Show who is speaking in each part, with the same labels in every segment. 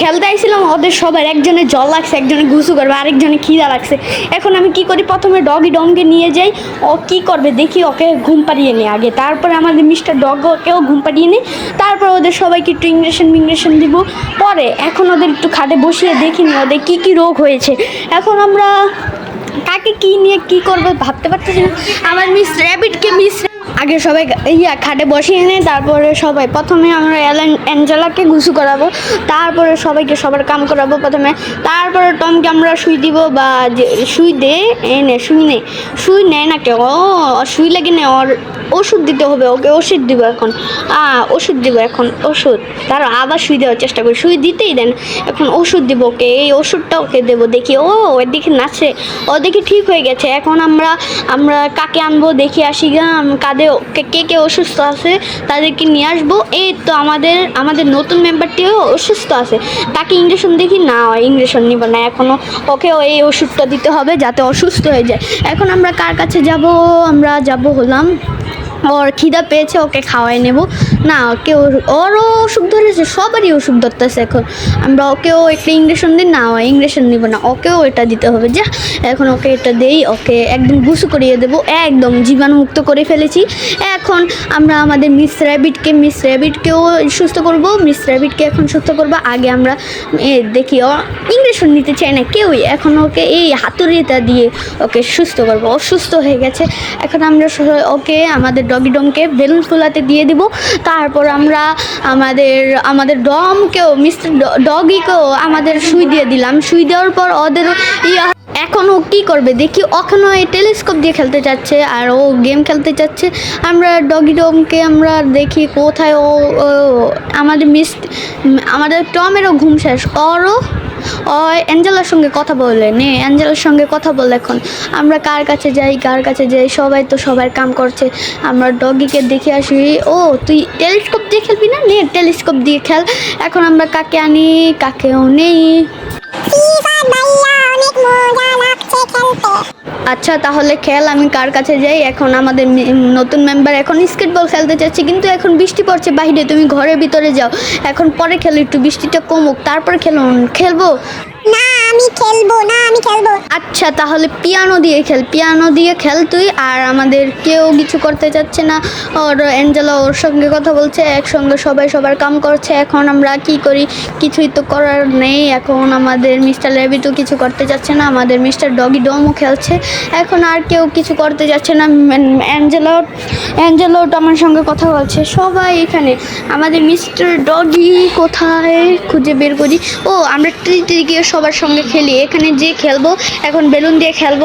Speaker 1: খেলতে আইছিলাম, ওদের সবার একজনের জল লাগছে, একজনে ঘুষু করবে, আরেকজনে খিদা লাগছে। এখন আমি কি করি? প্রথমে ডগি ডমকে নিয়ে যাই, ও কি করবে দেখি, ওকে ঘুম পাড়িয়ে নিই আগে। তারপরে আমাদের মিস্টার ডগ ওকেও ঘুম পাড়িয়ে নিই তারপর ওদের সবাইকে একটু ইংরেশন মিংরেশন দিব। পরে এখন ওদের একটু খাটে বসিয়ে দেখিনি ওদের কী কী রোগ হয়েছে। এখন আমরা কাকে কি নিয়ে কি করবে ভাবতে পারতেছি না। আমার মিস র্যাবিটকে মিস আগে সবাই ইয়া খাটে বসিয়ে নেয়, তারপরে সবাই প্রথমে আমরা অ্যালেন, অ্যাঞ্জেলাকে করাবো, তারপরে সবাইকে সবার কাম করাবো প্রথমে, তারপরে টমকে আমরা শুই দিব বা শুই দে এনে শুই নে, শুই নেয় না কেউ শুই লাগে না, ওর ওষুধ দিতে হবে, ওকে ওষুধ দিব এখন। ওষুধ দিব এখন, ওষুধ। তার আবার শুই দেওয়ার চেষ্টা করি। শুই দিতেই দেন, এখন ওষুধ দিব ওকে, এই ওষুধটা ওকে দেবো। দেখি, ও ওর দিকে নাচে ও দেখি ঠিক হয়ে গেছে। এখন আমরা আমরা কাকে আনব, দেখি আসি কাদের কে কে অসুস্থ আছে তাদেরকে নিয়ে আসব। এই তো আমাদের আমাদের নতুন মেম্বারটিও অসুস্থ আছে। তাকে ইঞ্জেকশন দেখি, না ইঞ্জেকশন নিব না। এখনও ওকে এই ওষুধটা দিতে হবে যাতে অসুস্থ হয়ে যায়। এখন আমরা কার কাছে যাব? আমরা যাব হলাম ওর খিদা পেয়েছে ওকে খাওয়াই নেব। না ওর- ওরও অসুখ ধরেছে, সবারই অসুখ ধরতেছে এখন। আমরা ওকেও একটা ইঞ্জেকশন দিই, না ইঞ্জেকশন নিব না, ওকেও এটা দিতে হবে। যা, এখন ওকে এটা দেই, ওকে একদম গুছু করিয়ে দেবো, একদম জীবাণুমুক্ত করে ফেলেছি। এখন আমরা আমাদের মিস র্যাবিটকে, মিস র্যাবিটকেও সুস্থ করব, মিস র্যাবিটকে এখন সুস্থ করব। আগে আমরা দেখি, ও ইঞ্জেকশন নিতে চাই না কেউই। এখন ওকে এই হাতুড়িটা দিয়ে ওকে সুস্থ করব অসুস্থ হয়ে গেছে। এখন আমরা ওকে, আমাদের ডগি ডমকে বেলুন ফুলাতে দিয়ে দিব। তারপর আমরা আমাদের আমাদের ডমকেও, মিস্টার ডগিকেও আমাদের সুই দিয়ে দিলাম। সুই দেওয়ার পর ওদের এখন ও কী করবে? দেখি ওখানে এই টেলিস্কোপ দিয়ে খেলতে চাচ্ছে, আর ও গেম খেলতে চাচ্ছে। আমরা ডগি ডমকে আমরা দেখি কোথায় ও ও আমাদের মিস আমাদের টমেরও ঘুম শেষ। ওরও ও অ্যাঞ্জেলার সঙ্গে কথা বলে নে, অ্যাঞ্জেলার সঙ্গে কথা বল এখন। আমরা কার কাছে যাই, কার কাছে যাই, সবাই তো সবার কাম করছে। আমরা ডগিকে দেখে আসি। ও, তুই টেলিস্কোপ দিয়ে খেলবি না? নে, টেলিস্কোপ দিয়ে খেল। এখন আমরা কাকে আনি, কাকেও নেই। আচ্ছা তাহলে খেল, আমি কার কাছে যাই? এখন আমাদের নতুন মেম্বার এখন স্কেটবল খেলতে চাচ্ছি, কিন্তু এখন বৃষ্টি পড়ছে বাহিরে তুমি ঘরের ভিতরে যাও। এখন পরে খেলো, একটু বৃষ্টিটা কমুক, তারপর খেলো খেলব?
Speaker 2: না আমি খেলব, না, আমি খেলব।
Speaker 1: আচ্ছা তাহলে পিয়ানো দিয়ে খেল, পিয়ানো দিয়ে খেল তুই, আর আমাদের কেউ কিছু করতে চাচ্ছে না। ওর অ্যাঞ্জেলা ওর সঙ্গে কথা বলছে, একসঙ্গে সবাই সবার কাম করছে, এখন আমরা কি করি? কিছুই তো করার নেই, এখন আমাদের মিস্টার লেবিটও কিছু করতে চাচ্ছে না, আমাদের মিস্টার ডগি ডমও খেলছে। এখন আর কেউ কিছু করতে যাচ্ছে না অ্যাঞ্জেলাও অ্যাঞ্জেলাও আমার সঙ্গে কথা বলছে। সবাই এখানে, আমাদের মিস্টার ডগি কোথায়? খুঁজে বের করি। ও, আমরা ট্রি ট্রি গিয়ে সবার সঙ্গে খেলি। এখানে যে খেলব, এখন বেলুন দিয়ে খেলব।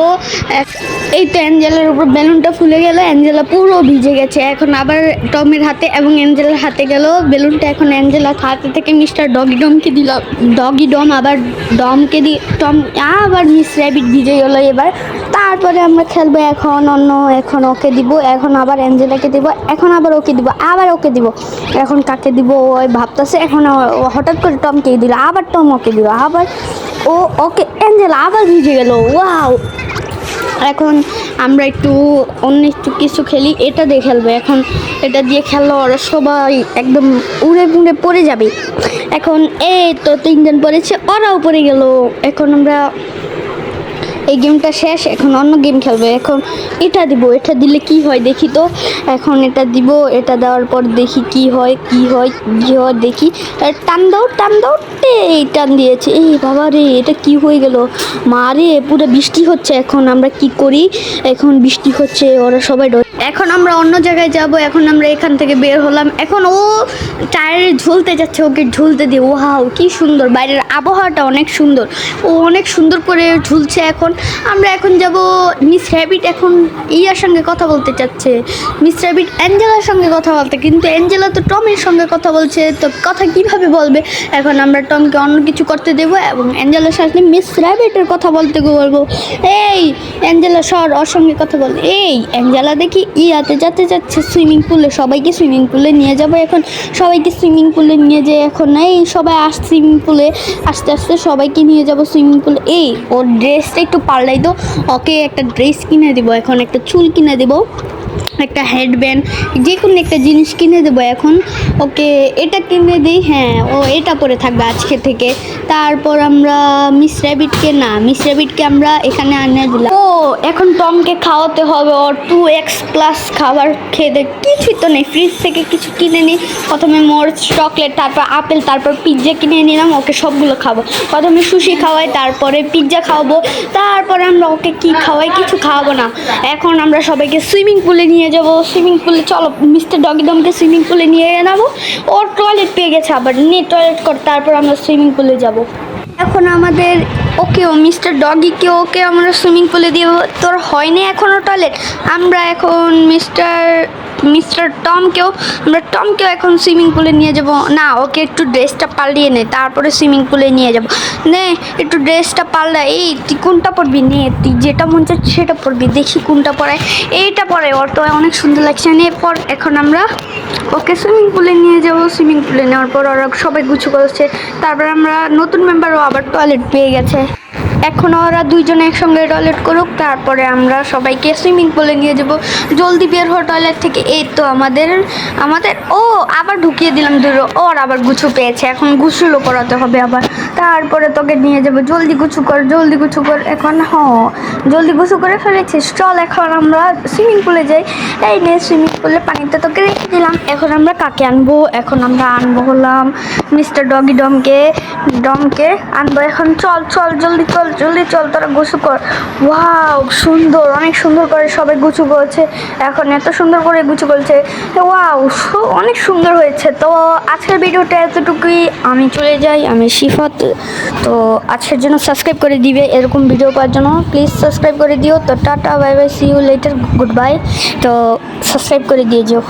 Speaker 1: এই তো অ্যাঞ্জেলার উপর বেলুনটা ফুলে গেল, অ্যাঞ্জেলা পুরো ভিজে গেছে। এখন আবার টমের হাতে এবং অ্যাঞ্জেলার হাতে গেল। বেলুনটা এখন অ্যাঞ্জেলার হাতে থেকে মিস্টার ডগি ডমকে দিল। ডগি ডম আবার ডমকে দি টম আবার মিস র্যাবিট ভিজে গেলো এবার। তারপরে আমরা খেলব এখন অন্য, এখন ওকে দিব, এখন আবার অ্যাঞ্জেলাকে দিব, এখন আবার ওকে দিব, আবার ওকে দিব। এখন কাকে দিব ওই ভাবতেছে, এখন হঠাৎ করে টমকে দিল, আবার টম ওকে দিব আবার ও, ওকে অ্যাঞ্জেল আবার ভিজে গেল, ওয়াও। এখন আমরা একটু অন্য একটু কিছু খেলি, এটা দিয়ে খেলব। এখন এটা দিয়ে খেললে ওরা সবাই একদম উড়ে মুড়ে পড়ে যাবে। এখন এই তো তিনজন পড়েছে, ওরাও পড়ে গেল। এখন আমরা এই গেমটা শেষ, এখন অন্য গেম খেলবে। এখন এটা দিব, এটা দিলে কি হয় দেখি তো। এখন এটা দিব, এটা দেওয়ার পর দেখি কি হয় কি হয় কি হয়, দেখি। টান দাও টান দাও, এই টান দিয়েছে। এই বাবা রে, এটা কি হয়ে গেল? মা রে, পুরো বৃষ্টি হচ্ছে এখন, আমরা কি করি? এখন বৃষ্টি হচ্ছে, ওরা সবাই এখন আমরা অন্য জায়গায় যাব, এখন আমরা এখান থেকে বের হলাম। এখন ও টায়ারে ঝুলতে যাচ্ছে, ওকে ঝুলতে দিয়ে। ওয়াও, কি সুন্দর। বাইরের আবহাওয়াটা অনেক সুন্দর। ও অনেক সুন্দর করে ঝুলছে এখন। আমরা এখন যাব মিস র্যাবিট এখন ইয়ার সঙ্গে কথা বলতে চাচ্ছে। মিস র্যাবিট অ্যাঞ্জেলার সঙ্গে কথা বলতে, কিন্তু অ্যাঞ্জেলা তো টমের সঙ্গে কথা বলছে। তো কথা কীভাবে বলবে? এখন আমরা টমকে অন্য কিছু করতে দেবো এবং অ্যাঞ্জেলার সাথে মিস র্যাবিটের কথা বলতে বলব। এই, অ্যাঞ্জেলা সর, ওর সঙ্গে কথা বল। এই, অ্যাঞ্জেলা দেখি ইয়াতে যাতে যাচ্ছে, সুইমিং পুলে, সবাইকে সুইমিং পুলে নিয়ে যাব এখন। সবাইকে সুইমিং পুলে নিয়ে যাই এখন এই সবাই আস, সুইমিং পুলে আস্তে আস্তে সবাইকে নিয়ে যাব সুইমিং পুলে। এই, ওর ড্রেসটা একটু পাল্টাই তো ওকে একটা ড্রেস কিনে দেবো, এখন একটা চুল কিনে দেবো। একটা হেডব্যান্ড যে কোনো একটা জিনিস কিনে দেবো এখন। ওকে, এটা কিনে দিই হ্যাঁ ও এটা পরে থাকবে আজকে থেকে। তারপর আমরা মিস র্যাবিটকে না মিস র্যাবিটকে আমরা এখানে আনে দিলাম। ও, এখন টমকে খাওয়াতে হবে, ওর টু এক্স প্লাস খাবার খেয়ে দে কিছুই তো নেই ফ্রিজ থেকে কিছু কিনে নিই প্রথমে মোর্স চকলেট তারপর আপেল তারপর পিৎজা কিনে নিলাম, ওকে সবগুলো খাব। প্রথমে সুশি খাওয়াই, তারপরে পিৎজা খাওয়াবো। তারপরে আমরা ওকে কি খাওয়াই? কিছু খাওয়াবো না। এখন আমরা সবাইকে সুইমিং পুলে নিয়ে যাব সুইমিং পুলে চলো মিস্টার ডগি ডমকে সুইমিং পুলে নিয়ে যাব ওর টয়লেট পেয়ে গেছে আবার নিয়ে টয়লেট কর, তারপর আমরা সুইমিং পুলে যাব। এখন আমাদের ওকে ও মিস্টার ডগিকে ওকে আমরা সুইমিং পুলে দিয়ে, তোর হয়নি এখনও টয়লেট আমরা এখন মিস্টার মিস্টার টমকেও, আমরা টমকেও এখন সুইমিং পুলে নিয়ে যাব। না, ওকে একটু ড্রেসটা পাল্টিয়ে নে, তারপরে সুইমিং পুলে নিয়ে যাব। নে, একটু ড্রেসটা পাল্টা এই, তুই কোনটা পরবি? নে, তুই যেটা মন চাচ্ছে সেটা পরবি। দেখি কোনটা পরায়। এইটা পরে ওর তো অনেক সুন্দর লাগছে। নে, পর, এখন আমরা ওকে সুইমিং পুলে নিয়ে যাব। সুইমিং পুলে নেওয়ার পর ওরা সবাই গুছু করছে। তারপর আমরা নতুন মেম্বারও আবার টয়লেট পেয়ে গেছে। এখন ওরা দুইজনে একসঙ্গে টয়লেট করুক, তারপরে আমরা সবাইকে সুইমিং পুলে নিয়ে যাব। জলদি বের হো টয়লেট থেকে। এই তো আমাদের আমাদের, ও আবার ঢুকিয়ে দিলাম দুটো ওর আবার গুছু পেয়েছে। এখন গুছুলো করাতে হবে আবার। তারপরে তোকে নিয়ে যাব। জলদি গুছু কর, জলদি গুছু কর। এখন হ, জলদি গুছু করে ফেলেছিস। চল এখন আমরা সুইমিং পুলে যাই। এই নিয়ে সুইমিং পুলে পানিতে তোকে রেখে দিলাম। এখন আমরা কাকে আনব? এখন আমরা আনব হলাম মিস্টার ডগি ডমকে ডমকে আনব। এখন চল চল, জলদি, চল। জলদি চল, তোরা গুছু কর। ওয়াও, সুন্দর, অনেক সুন্দর করে সবাই গুছু করছে। এখন এত সুন্দর করে গুছু করছে। ওয়াও অনেক সুন্দর হয়েছে। তো আজকের ভিডিওটা এতটুকুই। আমি চলে যাই, আমি শিফাত। তো আজকের জন্য সাবস্ক্রাইব করে দিবে এরকম ভিডিও পাওয়ার জন্য। প্লিজ সাবস্ক্রাইব করে দিও। তো tata bye bye see you later good bye তো সাবস্ক্রাইব করে দিয়ে যেও।